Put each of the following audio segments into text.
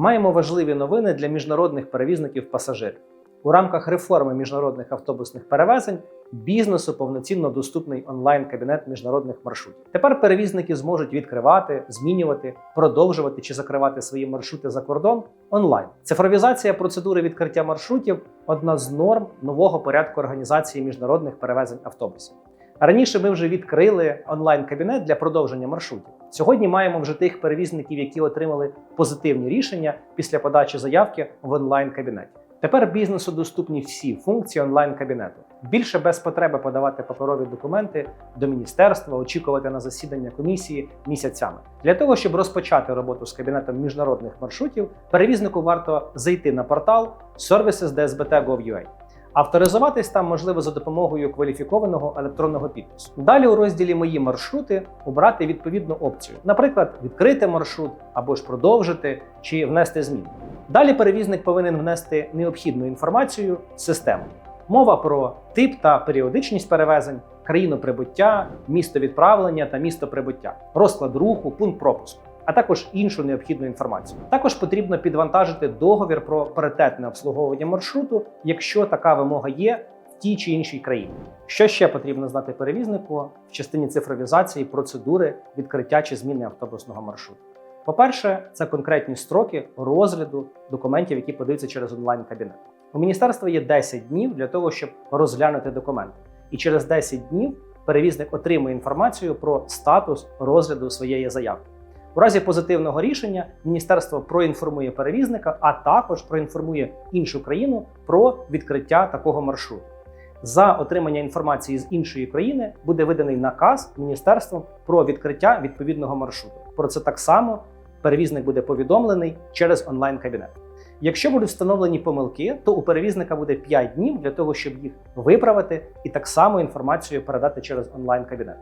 Маємо важливі новини для міжнародних перевізників пасажирів. У рамках реформи міжнародних автобусних перевезень бізнесу повноцінно доступний онлайн-кабінет міжнародних маршрутів. Тепер перевізники зможуть відкривати, змінювати, продовжувати чи закривати свої маршрути за кордон онлайн. Цифровізація процедури відкриття маршрутів одна з норм нового порядку організації міжнародних перевезень автобусів. Раніше ми вже відкрили онлайн-кабінет для продовження маршрутів. Сьогодні маємо вже тих перевізників, які отримали позитивні рішення після подачі заявки в онлайн-кабінеті. Тепер бізнесу доступні всі функції онлайн-кабінету. Більше без потреби подавати паперові документи до міністерства, очікувати на засідання комісії місяцями. Для того, щоб розпочати роботу з кабінетом міжнародних маршрутів, перевізнику варто зайти на портал services.dsbt.gov.ua. Авторизуватись там можливо за допомогою кваліфікованого електронного підпису. Далі у розділі Мої маршрути обрати відповідну опцію, наприклад, відкрити маршрут або ж продовжити чи внести зміни. Далі перевізник повинен внести необхідну інформацію в систему. Мова про тип та періодичність перевезень, країну прибуття, місто відправлення та місто прибуття, розклад руху, пункт пропуску, а також іншу необхідну інформацію. Також потрібно підвантажити договір про паритетне обслуговування маршруту, якщо така вимога є в тій чи іншій країні. Що ще потрібно знати перевізнику в частині цифровізації процедури відкриття чи зміни автобусного маршруту? По-перше, це конкретні строки розгляду документів, які подаються через онлайн-кабінет. У міністерства є 10 днів для того, щоб розглянути документи, і через 10 днів перевізник отримує інформацію про статус розгляду своєї заявки. У разі позитивного рішення міністерство проінформує перевізника, а також проінформує іншу країну про відкриття такого маршруту. За отримання інформації з іншої країни буде виданий наказ міністерством про відкриття відповідного маршруту. Про це так само перевізник буде повідомлений через онлайн-кабінет. Якщо будуть встановлені помилки, то у перевізника буде 5 днів для того, щоб їх виправити і так само інформацію передати через онлайн-кабінет.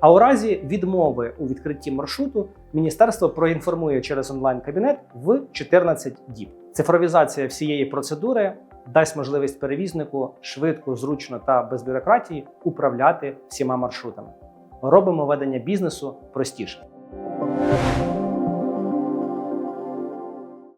А у разі відмови у відкритті маршруту міністерство проінформує через онлайн-кабінет в 14 діб. Цифровізація всієї процедури дасть можливість перевізнику швидко, зручно та без бюрократії управляти всіма маршрутами. Робимо ведення бізнесу простіше.